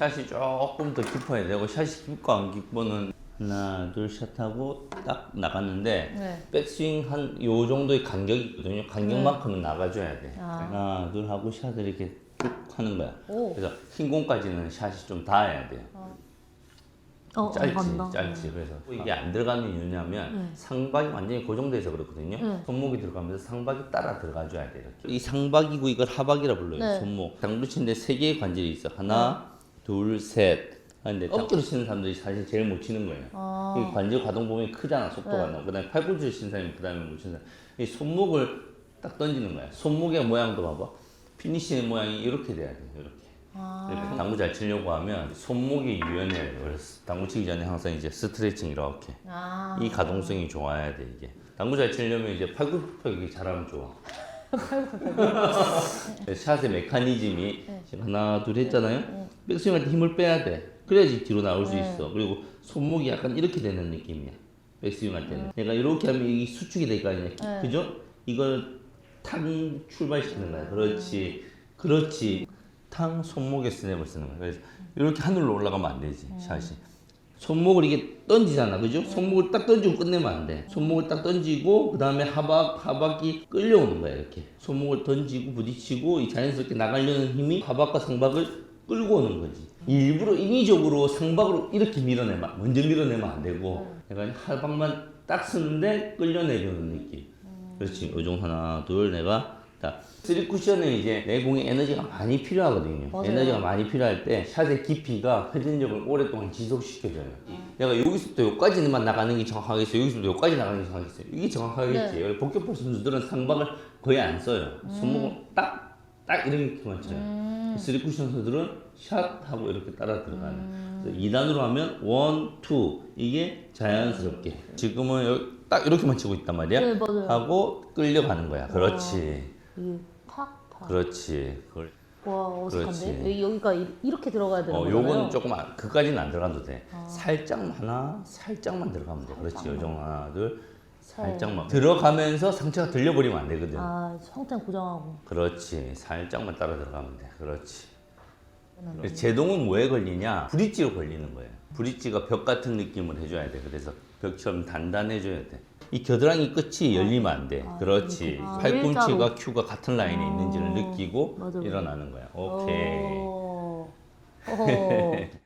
샷이 조금 더 깊어야 되고 샷이 깊고 안 깊고는 하나 둘 샷하고 딱 나갔는데 네. 백스윙 한 요 정도의 간격이 있거든요. 간격만큼은 나가줘야 돼. 아. 하나 둘 하고 샷을 이렇게 쭉 하는 거야. 오. 그래서 흰 공까지는 샷이 좀 닿아야 돼. 어, 안 짧지, 간다. 짧지. 그래서 이게 안 들어가는 이유냐면 상박이 완전히 고정돼서 그렇거든요. 네. 손목이 들어가면서 상박이 따라 들어가줘야 돼. 이렇게. 이 상박이고 이걸 하박이라 불러요. 네. 손목. 당구 치는데 세 개의 관절이 있어. 하나, 둘, 셋. 하는데 어깨로 치는 사람들이 사실 제일 못 치는 거예요. 아. 이 관절 가동 범위 크잖아. 속도가 네. 나. 그다음에 팔꿈치를 치는 사람이 그다음에 못 치는 사람. 이 손목을 딱 던지는 거야. 손목의 모양도 봐봐. 피니시의 모양이 이렇게 돼야 돼. 이렇게. 아. 이렇게 당구 잘 치려고 하면 손목이 유연해야 돼. 그래서 당구 치기 전에 항상 이제 스트레칭 이렇게. 아. 이 가동성이 좋아야 돼 이게. 당구 잘 치려면 이제 팔굽혀펴기 잘하면 좋아. 샷의 메커니즘이 지금 하나 둘 했잖아요. 백스윙할 때 힘을 빼야 돼. 그래야지 뒤로 나올 수 있어. 그리고 손목이 약간 이렇할 때는 느낌이야. 백스윙할 때는. 내가 이렇게 하면 이 수축이 될 거 아니야. 그죠? 이걸 탕 출발시키는 거야. 그렇지. 그렇지. 탕 손목에 스냅을 쓰는 거야. 그래서 이렇게 하늘로 올라가면 안 되지. 샷이. 손목을 이게 던지잖아, 그죠? 손목을 딱 던지고 끝내면 안 돼. 손목을 딱 던지고 그 다음에 하박 하박이 끌려오는 거야 이렇게. 손목을 던지고 부딪히고 이 자연스럽게 나가려는 힘이 하박과 상박을 끌고 오는 거지. 일부러 인위적으로 상박으로 이렇게 밀어내면 먼저 밀어내면 안 되고, 내가 하박만 딱 쓰는데 끌려내려는 느낌. 그렇지. 요정 하나, 둘, 내가 자, 쓰리 쿠션은 이제 내 공에 에너지가 많이 필요하거든요. 맞아요. 에너지가 많이 필요할 때 샷의 깊이가 회전력을 오랫동안 지속시켜줘요. 내가 여기서부터 여기까지만 나가는 게 정확하겠어. 여기서부터 여기까지 나가는 게 정확하겠어. 이게 정확하겠지. 네. 원래 복격볼 선수들은 상박을 거의 안 써요. 손목을 딱, 딱 이렇게만 쳐요. 쓰리 쿠션 선수들은 샷 하고 이렇게 따라 들어가는. 그래서 2단으로 하면 원, 투 이게 자연스럽게. 지금은 여기 딱 이렇게만 치고 있단 말이야. 네, 맞아요. 하고 끌려가는 거야. 그렇지. 이게 탁 탁. 그렇지. 그걸 와 어색한데? 그렇지. 여기, 여기가 이- 이렇게 들어가야 되는 어, 거잖아요. 요거는 조금 안- 그까지는 안 들어가도 돼. 살짝만 하나, 살짝만 들어가면 돼. 그렇지. 요정 하나, 둘, 살짝만 들어가면서 상체가 들려버리면 안 되거든. 아 성탄 고정하고. 그렇지. 살짝만 따라 들어가면 돼. 그렇지. 그래서 제동은 뭐에 걸리냐? 브릿지로 걸리는 거예요. 브릿지가 벽 같은 느낌을 해줘야 돼. 그래서 벽처럼 단단해줘야 돼. 이 겨드랑이 끝이 열리면 안 돼. 그렇지. 아, 팔꿈치가 일자로. 큐가 같은 라인에 있는지를 느끼고 맞아, 맞아. 일어나는 거야. 오케이. 오. 어허.